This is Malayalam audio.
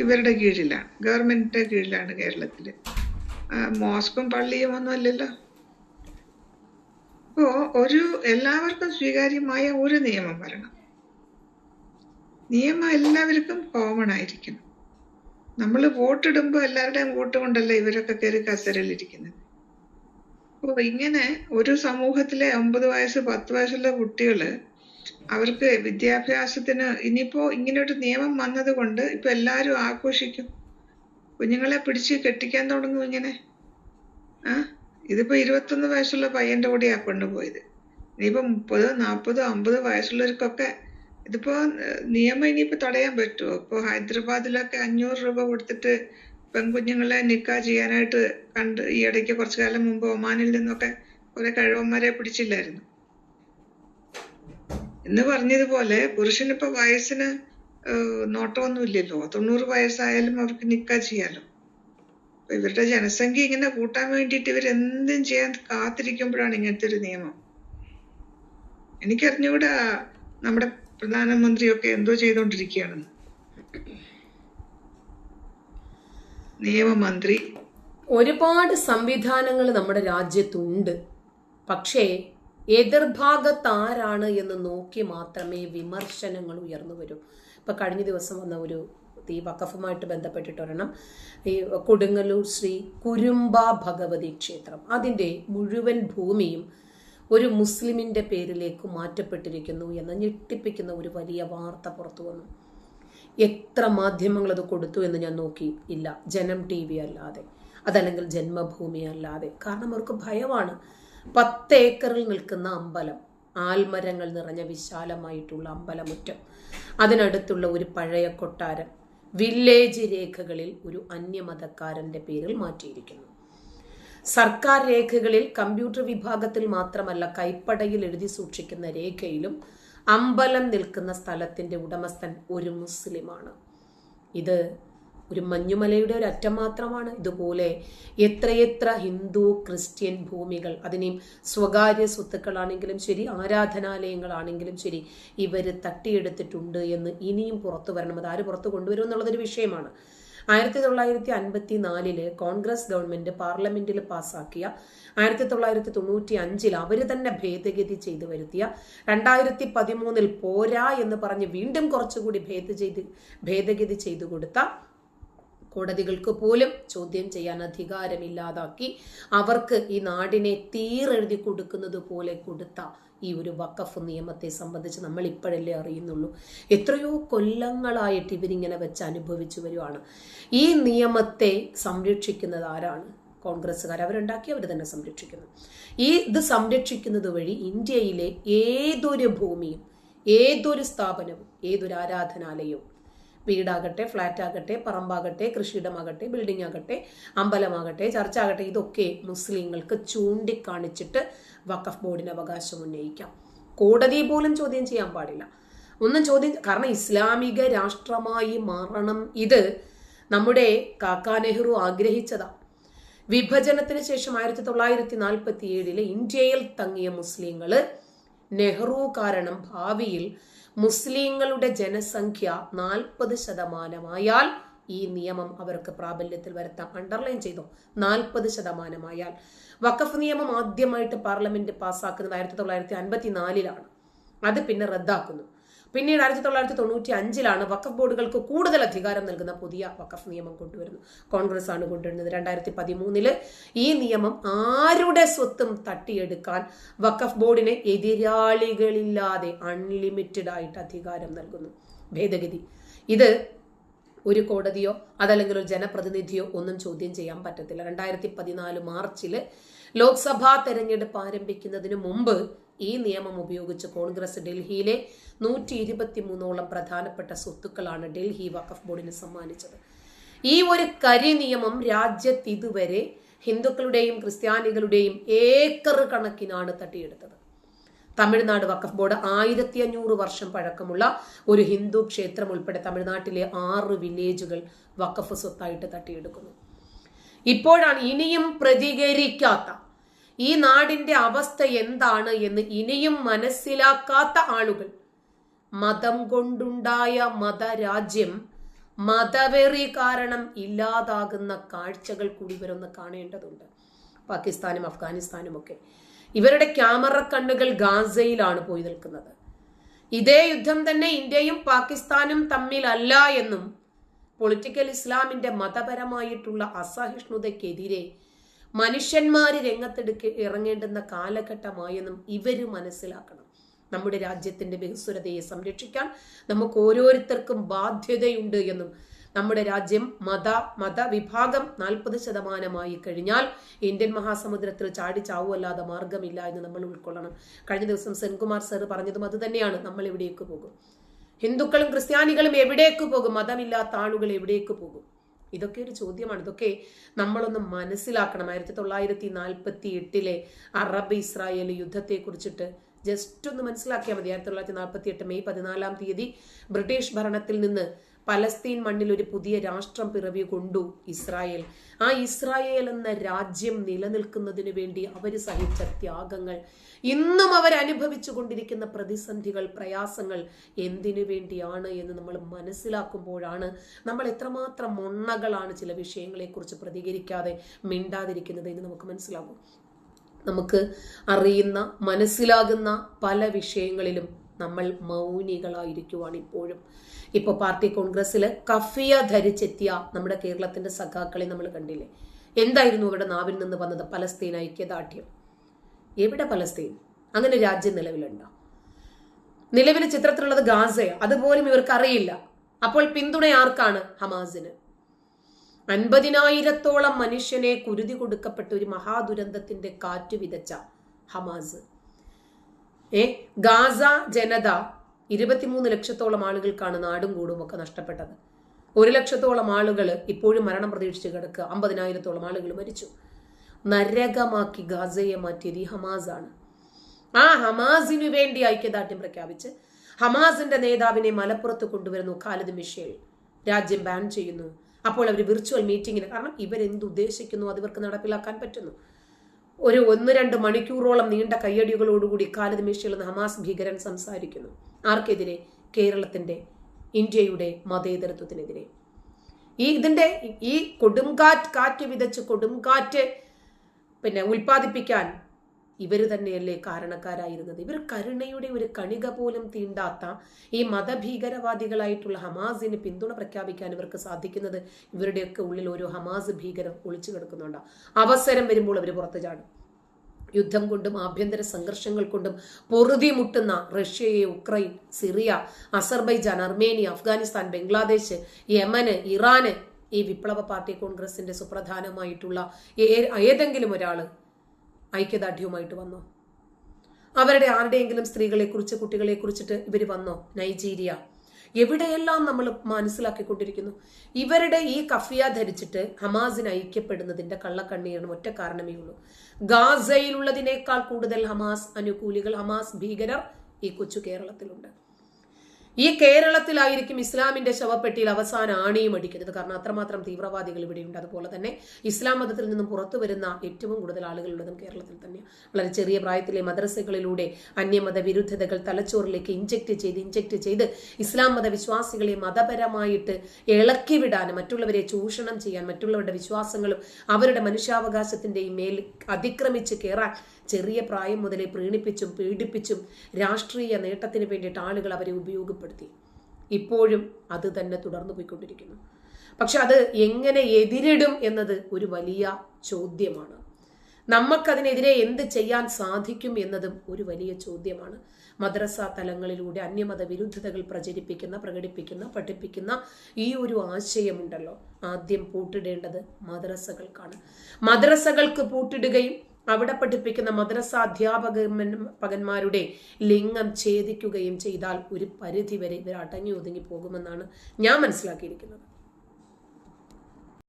ഇവരുടെ കീഴിലാണ് ഗവൺമെന്റിന്റെ കീഴിലാണ് കേരളത്തിൽ. മോസ്കും പള്ളിയും ഒന്നും അല്ലല്ലോ. അപ്പോ ഒരു എല്ലാവർക്കും സ്വീകാര്യമായ ഒരു നിയമം വരണം. നിയമം എല്ലാവർക്കും കോമൺ ആയിരിക്കണം. നമ്മൾ വോട്ടിടുമ്പോൾ എല്ലാവരുടെയും വോട്ട് കൊണ്ടല്ല ഇവരൊക്കെ കയറി കസരലിരിക്കുന്നത് അപ്പോൾ ഇങ്ങനെ ഒരു സമൂഹത്തിലെ ഒമ്പത് വയസ്സ് പത്ത് വയസ്സുള്ള കുട്ടികൾ അവർക്ക് വിദ്യാഭ്യാസത്തിന് ഇനിയിപ്പോ ഇങ്ങനെ ഒരു നിയമം വന്നത് കൊണ്ട് ഇപ്പൊ എല്ലാരും ആഘോഷിക്കും. കുഞ്ഞുങ്ങളെ പിടിച്ച് കെട്ടിക്കാൻ തുടങ്ങും ഇങ്ങനെ. ആ? ഇതിപ്പോ ഇരുപത്തൊന്ന് വയസ്സുള്ള പയ്യന്റെ കൂടെയാ കൊണ്ടുപോയത്. ഇനിയിപ്പോ മുപ്പത് നാൽപ്പത് അമ്പത് വയസ്സുള്ളവർക്കൊക്കെ ഇതിപ്പോ നിയമം ഇനിയിപ്പോ തടയാൻ പറ്റുമോ ഇപ്പൊ ഹൈദരാബാദിലൊക്കെ അഞ്ഞൂറ് രൂപ കൊടുത്തിട്ട് പെൺകുഞ്ഞുങ്ങളെ നിക്കാ ചെയ്യാനായിട്ട് കണ്ട് ഈ ഇടയ്ക്ക് കുറച്ചു കാലം മുമ്പ് ഒമാനിൽ നിന്നൊക്കെ കുറെ കഴിവന്മാരെ പിടിച്ചില്ലായിരുന്നു. എന്ന് പറഞ്ഞതുപോലെ പുരുഷനിപ്പോ വയസ്സിന് നോട്ടമൊന്നുമില്ലല്ലോ. തൊണ്ണൂറ് വയസ്സായാലും അവർക്ക് നിക്കാ ചെയ്യാലോ. അപ്പൊ ഇവരുടെ ജനസംഖ്യ ഇങ്ങനെ കൂട്ടാൻ വേണ്ടിയിട്ട് ഇവരെന്തും ചെയ്യാൻ കാത്തിരിക്കുമ്പോഴാണ് ഇങ്ങനത്തെ ഒരു നിയമം. എനിക്കറിഞ്ഞുകൂടാ നമ്മുടെ പ്രധാനമന്ത്രിയൊക്കെ എന്തോ ചെയ്തോണ്ടിരിക്കുകയാണ്. നിയമമന്ത്രി. ഒരുപാട് സംവിധാനങ്ങൾ നമ്മുടെ രാജ്യത്തുണ്ട്. പക്ഷേ എതിർഭാഗത്ത് ആരാണ് എന്ന് നോക്കി മാത്രമേ വിമർശനങ്ങൾ ഉയർന്നു വരൂ. ഇപ്പം കഴിഞ്ഞ ദിവസം വന്ന ഒരു ഈ വക്കഫുമായിട്ട് ബന്ധപ്പെട്ടിട്ട് ഒരെണ്ണം. ഈ കൊടുങ്ങല്ലൂർ ശ്രീ കുരുമ്പ ഭഗവതി ക്ഷേത്രം. അതിന്റെ മുഴുവൻ ഭൂമിയും ഒരു മുസ്ലിമിന്റെ പേരിലേക്ക് മാറ്റപ്പെട്ടിരിക്കുന്നു എന്ന് ഞെട്ടിപ്പിക്കുന്ന ഒരു വലിയ വാർത്ത പുറത്തു വന്നു. എത്ര മാധ്യമങ്ങൾ അത് കൊടുത്തു എന്ന് ഞാൻ നോക്കി ഇല്ല. ജനം ടി വി അല്ലാതെ അതല്ലെങ്കിൽ ജന്മഭൂമി അല്ലാതെ. കാരണം അവർക്ക് ഭയമാണ്. പത്ത് ഏക്കറിൽ നിൽക്കുന്ന അമ്പലം. ആൽമരങ്ങൾ നിറഞ്ഞ വിശാലമായിട്ടുള്ള അമ്പലമുറ്റം. അതിനടുത്തുള്ള ഒരു പഴയ കൊട്ടാരം വില്ലേജ് രേഖകളിൽ ഒരു അന്യമതക്കാരന്റെ പേരിൽ മാറ്റിയിരിക്കുന്നു. സർക്കാർ രേഖകളിൽ കമ്പ്യൂട്ടർ വിഭാഗത്തിൽ മാത്രമല്ല കൈപ്പടയിൽ എഴുതി സൂക്ഷിക്കുന്ന രേഖയിലും അമ്പലം നിൽക്കുന്ന സ്ഥലത്തിന്റെ ഉടമസ്ഥൻ ഒരു മുസ്ലിമാണ്. ഇത് ഒരു മഞ്ഞുമലയുടെ ഒരു അറ്റം മാത്രമാണ് ഇതുപോലെ എത്രയെത്ര ഹിന്ദു ക്രിസ്ത്യൻ ഭൂമികൾ അതിനെയും സ്വകാര്യ സ്വത്തുക്കളാണെങ്കിലും ശരി ആരാധനാലയങ്ങളാണെങ്കിലും ശരി ഇവർ തട്ടിയെടുത്തിട്ടുണ്ട് എന്ന് ഇനിയും പുറത്തു വരണം. അത് ആര് പുറത്തു കൊണ്ടുവരും എന്നുള്ളതൊരു വിഷയമാണ്. ആയിരത്തി തൊള്ളായിരത്തി അൻപത്തി നാലിൽ കോൺഗ്രസ് ഗവൺമെന്റ് പാർലമെന്റിൽ പാസാക്കിയ ആയിരത്തി തൊള്ളായിരത്തി തൊണ്ണൂറ്റി അഞ്ചിൽ അവർ തന്നെ ഭേദഗതി ചെയ്തു വരുത്തിയ രണ്ടായിരത്തി പതിമൂന്നിൽ പോരാ എന്ന് പറഞ്ഞ് വീണ്ടും കുറച്ചുകൂടി ഭേദ ചെയ്ത് ഭേദഗതി ചെയ്തു കൊടുത്ത കോടതികൾക്ക് പോലും ചോദ്യം ചെയ്യാൻ അധികാരമില്ലാതാക്കി അവർക്ക് ഈ നാടിനെ തീരെഴുതി കൊടുക്കുന്നത് പോലെ കൊടുത്ത ഈ ഒരു വക്കഫ് നിയമത്തെ സംബന്ധിച്ച് നമ്മൾ ഇപ്പോഴല്ലേ അറിയുന്നുള്ളൂ. എത്രയോ കൊല്ലങ്ങളായിട്ട് ഇവരിങ്ങനെ വെച്ച് അനുഭവിച്ചു വരുവാണ്. ഈ നിയമത്തെ സംരക്ഷിക്കുന്നത് ആരാണ്? കോൺഗ്രസ്സുകാർ. അവരുണ്ടാക്കി അവർ തന്നെ സംരക്ഷിക്കുന്നു. ഈ ഇത് സംരക്ഷിക്കുന്നത് വഴി ഇന്ത്യയിലെ ഏതൊരു ഭൂമിയും ഏതൊരു സ്ഥാപനവും ഏതൊരു ആരാധനാലയവും വീടാകട്ടെ ഫ്ലാറ്റ് ആകട്ടെ പറമ്പാകട്ടെ കൃഷിയിടമാകട്ടെ ബിൽഡിംഗ് ആകട്ടെ അമ്പലമാകട്ടെ ചർച്ച ആകട്ടെ ഇതൊക്കെ മുസ്ലിങ്ങൾക്ക് ചൂണ്ടിക്കാണിച്ചിട്ട് വഖഫ് ബോർഡിന് അവകാശം ഉന്നയിക്കാം. കോടതി പോലും ചോദ്യം ചെയ്യാൻ പാടില്ല. ഒന്നും ചോദ്യം കാരണം ഇസ്ലാമിക രാഷ്ട്രമായി മാറണം. ഇത് നമ്മുടെ കാക്കാ നെഹ്റു ആഗ്രഹിച്ചതാ. വിഭജനത്തിന് ശേഷം ആയിരത്തി തൊള്ളായിരത്തി നാൽപ്പത്തി ഏഴിൽ ഇന്ത്യയിൽ തങ്ങിയ മുസ്ലിങ്ങൾ നെഹ്റു കാരണം ഭാവിയിൽ മുസ്ലിങ്ങളുടെ ജനസംഖ്യ നാൽപ്പത് ശതമാനമായാൽ ഈ നിയമം അവർക്ക് പ്രാബല്യത്തിൽ വരുത്താം. അണ്ടർലൈൻ ചെയ്തോ. നാൽപ്പത് ശതമാനമായാൽ. വഖഫ് നിയമം ആദ്യമായിട്ട് പാർലമെന്റ് പാസ്സാക്കുന്നത് ആയിരത്തി തൊള്ളായിരത്തി അൻപത്തി നാലിലാണ് അത് പിന്നെ റദ്ദാക്കുന്നു. പിന്നീട് ആയിരത്തി തൊള്ളായിരത്തി തൊണ്ണൂറ്റി അഞ്ചിലാണ് വഖഫ് ബോർഡുകൾക്ക് കൂടുതൽ അധികാരം നൽകുന്ന പുതിയ വക്കഫ് നിയമം കൊണ്ടുവരുന്നത്. കോൺഗ്രസ് ആണ് കൊണ്ടുവരുന്നത്. രണ്ടായിരത്തി പതിമൂന്നിൽ ഈ നിയമം ആരുടെ സ്വത്തും തട്ടിയെടുക്കാൻ വഖഫ് ബോർഡിന് എതിരാളികളില്ലാതെ അൺലിമിറ്റഡ് ആയിട്ട് അധികാരം നൽകുന്നു. ഭേദഗതി. ഇത് ഒരു കോടതിയോ അതല്ലെങ്കിൽ ഒരു ജനപ്രതിനിധിയോ ഒന്നും ചോദ്യം ചെയ്യാൻ പറ്റത്തില്ല. രണ്ടായിരത്തി പതിനാല് മാർച്ചിൽ ലോക്സഭാ തെരഞ്ഞെടുപ്പ് ആരംഭിക്കുന്നതിന് മുമ്പ് ഈ നിയമം ഉപയോഗിച്ച് കോൺഗ്രസ് ഡൽഹിയിലെ നൂറ്റി ഇരുപത്തി മൂന്നോളം പ്രധാനപ്പെട്ട സ്വത്തുക്കളാണ് ഡൽഹി വഖഫ് ബോർഡിന് സമ്മാനിച്ചത്. ഈ ഒരു കരി നിയമം രാജ്യത്ത് ഇതുവരെ ഹിന്ദുക്കളുടെയും ക്രിസ്ത്യാനികളുടെയും ഏക്കർ കണക്കിനാണ് തട്ടിയെടുത്തത്. തമിഴ്നാട് വഖഫ് ബോർഡ് ആയിരത്തി അഞ്ഞൂറ് വർഷം പഴക്കമുള്ള ഒരു ഹിന്ദു ക്ഷേത്രം ഉൾപ്പെടെ തമിഴ്നാട്ടിലെ ആറ് വില്ലേജുകൾ വഖഫ് സ്വത്തായിട്ട് തട്ടിയെടുക്കുന്നു. ഇപ്പോഴാണ് ഇനിയും പ്രതികരിക്കാത്ത ഈ നാടിന്റെ അവസ്ഥ എന്താണ് എന്ന് ഇനിയും മനസ്സിലാക്കാത്ത ആളുകൾ. മതം കൊണ്ടുണ്ടായ മതരാജ്യം മതവെറി കാരണം ഇല്ലാതാകുന്ന കാഴ്ചകൾ കൂടി ഇവരൊന്ന് കാണേണ്ടതുണ്ട്. പാകിസ്ഥാനും അഫ്ഗാനിസ്ഥാനും ഒക്കെ ഇവരുടെ ക്യാമറ കണ്ണുകൾ ഗാസയിലാണ് പോയി നിൽക്കുന്നത്. ഇതേ യുദ്ധം തന്നെ ഇന്ത്യയും പാകിസ്ഥാനും തമ്മിലല്ല എന്നും പൊളിറ്റിക്കൽ ഇസ്ലാമിന്റെ മതപരമായിട്ടുള്ള അസഹിഷ്ണുതയ്ക്കെതിരെ മനുഷ്യന്മാര് രംഗത്തെടുക്ക ഇറങ്ങേണ്ടുന്ന കാലഘട്ടമായെന്നും ഇവർ മനസ്സിലാക്കണം. നമ്മുടെ രാജ്യത്തിന്റെ ബഹുസ്വരതയെ സംരക്ഷിക്കാൻ നമുക്ക് ഓരോരുത്തർക്കും ബാധ്യതയുണ്ട് എന്നും നമ്മുടെ രാജ്യം മത മതവിഭാഗം നാൽപ്പത് ശതമാനമായി കഴിഞ്ഞാൽ ഇന്ത്യൻ മഹാസമുദ്രത്തിൽ ചാടിച്ചാവുമല്ലാതെ മാർഗമില്ല എന്ന് നമ്മൾ ഉൾക്കൊള്ളണം. കഴിഞ്ഞ ദിവസം സെൻകുമാർ സർ പറഞ്ഞതും അത് തന്നെയാണ്. നമ്മൾ എവിടേക്ക് പോകും? ഹിന്ദുക്കളും ക്രിസ്ത്യാനികളും എവിടേക്ക് പോകും? മതമില്ലാത്ത ആളുകൾ എവിടേക്ക് പോകും? ഇതൊക്കെ ഒരു ചോദ്യമാണ്. ഇതൊക്കെ നമ്മളൊന്ന് മനസ്സിലാക്കണം. ആയിരത്തി തൊള്ളായിരത്തി നാൽപ്പത്തി എട്ടിലെ അറബ് ഇസ്രായേൽ യുദ്ധത്തെ കുറിച്ചിട്ട് ജസ്റ്റ് ഒന്ന് മനസ്സിലാക്കിയാൽ മതി. ആയിരത്തി തൊള്ളായിരത്തി നാൽപ്പത്തി എട്ട് മെയ് പതിനാലാം തീയതി ബ്രിട്ടീഷ് ഭരണത്തിൽ നിന്ന് പലസ്തീൻ മണ്ണിൽ ഒരു പുതിയ രാഷ്ട്രം പിറവി കൊണ്ടു ഇസ്രായേൽ. ആ ഇസ്രായേൽ എന്ന രാജ്യം നിലനിൽക്കുന്നതിന് വേണ്ടി അവർ സഹിച്ച ത്യാഗങ്ങൾ ഇന്നും അവർ അനുഭവിച്ചു കൊണ്ടിരിക്കുന്ന പ്രതിസന്ധികൾ പ്രയാസങ്ങൾ എന്തിനു വേണ്ടിയാണ് എന്ന് നമ്മൾ മനസ്സിലാക്കുമ്പോഴാണ് നമ്മൾ എത്രമാത്രം മൊണ്ണകളാണ് ചില വിഷയങ്ങളെക്കുറിച്ച് പ്രതികരിക്കാതെ മിണ്ടാതിരിക്കുന്നത് എന്ന് നമുക്ക് മനസ്സിലാകും. നമുക്ക് അറിയുന്ന മനസ്സിലാകുന്ന പല വിഷയങ്ങളിലും നമ്മൾ മൗനികളായിരിക്കുവാണ് ഇപ്പോഴും. ഇപ്പോൾ പാർട്ടി കോൺഗ്രസ്സിൽ കഫിയ ധരിച്ചെത്തിയ നമ്മുടെ കേരളത്തിന്റെ സഖാക്കളെ നമ്മൾ കണ്ടില്ലേ? എന്തായിരുന്നു അവരുടെ നാവിൽ നിന്ന് വന്നത്? പലസ്തീൻ ഐക്യദാർഢ്യം. എവിടെ പലസ്തീൻ? അങ്ങനെ രാജ്യം നിലവിലുണ്ടോ? നിലവിൽ ചിത്രത്തിലുള്ളത് ഗാസയാണ്. അതുപോലും ഇവർക്ക് അറിയില്ല. അപ്പോൾ പിന്തുണ ആർക്കാണ് ഹമാസിന്? അൻപതിനായിരത്തോളം മനുഷ്യനെ കുരുതി കൊടുക്കപ്പെട്ട ഒരു മഹാദുരന്തത്തിന്റെ കാറ്റ് വിതച്ച ഹമാസ്. ഏ ഗാസ ജനത ഇരുപത്തിമൂന്ന് ലക്ഷത്തോളം ആളുകൾക്കാണ് നാടും കൂടും ഒക്കെ നഷ്ടപ്പെട്ടത്. ഒരു ലക്ഷത്തോളം ആളുകൾ ഇപ്പോഴും മരണം പ്രതീക്ഷിച്ച് കിടക്കുക. അമ്പതിനായിരത്തോളം ആളുകൾ മരിച്ചു. നരകമാക്കി ഗാസയെ മാറ്റിയത് ഈ ഹമാസാണ്. ആ ഹമാസിനു വേണ്ടി ഐക്യദാർഢ്യം പ്രഖ്യാപിച്ച് ഹമാസിന്റെ നേതാവിനെ മലപ്പുറത്ത് കൊണ്ടുവരുന്നു ഖാലിദ് മിഷേൽ. രാജ്യം ബാൻ ചെയ്യുന്നു. അപ്പോൾ അവർ വിർച്വൽ മീറ്റിങ്ങിന് കാരണം ഇവരെന്ത് ഉദ്ദേശിക്കുന്നു അത് ഇവർക്ക് നടപ്പിലാക്കാൻ പറ്റുന്നു. ഒരു ഒന്ന് രണ്ട് മണിക്കൂറോളം നീണ്ട കയ്യടികളോടുകൂടി ഖാലിദ് മിഷേൽ എന്ന ഹമാസ് ഭീകരൻ സംസാരിക്കുന്നു. ആർക്കെതിരെ? കേരളത്തിന്റെ ഇന്ത്യയുടെ മതേതരത്വത്തിനെതിരെ. ഈ ഇതിന്റെ ഈ കൊടുങ്കാറ്റ് കാറ്റ് വിതച്ച് കൊടുങ്കാറ്റ് പിന്നെ ഉൽപ്പാദിപ്പിക്കാൻ ഇവർ തന്നെയല്ലേ കാരണക്കാരായിരുന്നത്? ഇവർ കരുണയുടെ ഒരു കണിക പോലും തീണ്ടാത്ത ഈ മതഭീകരവാദികളായിട്ടുള്ള ഹമാസിന് പിന്തുണ പ്രഖ്യാപിക്കാൻ ഇവർക്ക് സാധിക്കുന്നത് ഇവരുടെയൊക്കെ ഉള്ളിൽ ഓരോ ഹമാസ് ഭീകരം ഒളിച്ചു കിടക്കുന്നുണ്ട്. അവസരം വരുമ്പോൾ അവർ പുറത്തു ചാടും. യുദ്ധം കൊണ്ടും ആഭ്യന്തര സംഘർഷങ്ങൾ കൊണ്ടും പൊറുതി മുട്ടുന്ന റഷ്യയെ Ukraine Syria Azerbaijan Armenia Afghanistan Bangladesh യമന് ഇറാന് ഈ വിപ്ലവ പാർട്ടി കോൺഗ്രസിന്റെ സുപ്രധാനമായിട്ടുള്ള ഏതെങ്കിലും ഒരാൾ ഐക്യദാർഢ്യവുമായിട്ട് വന്നോ? അവരുടെ ആരുടെയെങ്കിലും സ്ത്രീകളെ കുറിച്ച് കുട്ടികളെ കുറിച്ചിട്ട് ഇവർ വന്നോ? നൈജീരിയ. എവിടെയെല്ലാം നമ്മൾ മനസ്സിലാക്കിക്കൊണ്ടിരിക്കുന്നു? ഇവരുടെ ഈ കഫിയ ധരിച്ചിട്ട് ഹമാസിന് ഐക്യപ്പെടുന്നതിന്റെ കള്ളക്കണ്ണീരിന് ഒറ്റ കാരണമേ ഉള്ളൂ. ഗാസയിലുള്ളതിനേക്കാൾ കൂടുതൽ ഹമാസ് അനുകൂലികൾ ഹമാസ് ഭീകരർ ഈ കൊച്ചു കേരളത്തിലുണ്ട്. ഈ കേരളത്തിലായിരിക്കും ഇസ്ലാമിന്റെ ശവപ്പെട്ടിയിൽ അവസാന ആണിയും അടിക്കുന്നത്. കാരണം അത്രമാത്രം തീവ്രവാദികൾ ഇവിടെയുണ്ട്. അതുപോലെ തന്നെ ഇസ്ലാം മതത്തിൽ നിന്നും പുറത്തു വരുന്ന ഏറ്റവും കൂടുതൽ ആളുകളുള്ളതും കേരളത്തിൽ തന്നെയാണ്. വളരെ ചെറിയ പ്രായത്തിലെ മദ്രസകളിലൂടെ അന്യമത വിരുദ്ധതകൾ തലച്ചോറിലേക്ക് ഇഞ്ചക്ട് ചെയ്ത് ഇഞ്ചക്ട് ചെയ്ത് ഇസ്ലാം മത വിശ്വാസികളെ മതപരമായിട്ട് ഇളക്കി വിടാൻ മറ്റുള്ളവരെ ചൂഷണം ചെയ്യാൻ മറ്റുള്ളവരുടെ വിശ്വാസങ്ങളും അവരുടെ മനുഷ്യാവകാശത്തിന്റെയും മേൽ അതിക്രമിച്ച് കയറാൻ ചെറിയ പ്രായം മുതലേ പ്രീണിപ്പിച്ചും പീഡിപ്പിച്ചും രാഷ്ട്രീയ നേട്ടത്തിന് വേണ്ടിയിട്ട് ആളുകൾ അവരെ ഉപയോഗപ്പെടുത്തി. ഇപ്പോഴും അത് തന്നെ തുടർന്നു പോയിക്കൊണ്ടിരിക്കുന്നു. പക്ഷെ അത് എങ്ങനെ എതിരിടും എന്നത് ഒരു വലിയ ചോദ്യമാണ്. നമുക്കതിനെതിരെ എന്ത് ചെയ്യാൻ സാധിക്കും എന്നതും ഒരു വലിയ ചോദ്യമാണ്. മദ്രസ തലങ്ങളിലൂടെ അന്യമത വിരുദ്ധതകൾ പ്രചരിപ്പിക്കുന്ന പ്രകടിപ്പിക്കുന്ന പഠിപ്പിക്കുന്ന ഈ ഒരു ആശയമുണ്ടല്ലോ. ആദ്യം പൂട്ടിടേണ്ടത് മദ്രസകൾക്കാണ്. മദ്രസകൾക്ക് പൂട്ടിടുകയും അവിടെ പഠിപ്പിക്കുന്ന മദ്രസ അധ്യാപകന്മാരുടെ ലിംഗം ഛേദിക്കുകയും ചെയ്താൽ ഒരു പരിധിവരെ ഇവർ അടങ്ങി ഒതുങ്ങി പോകുമെന്നാണ് ഞാൻ മനസ്സിലാക്കിയിരിക്കുന്നത്.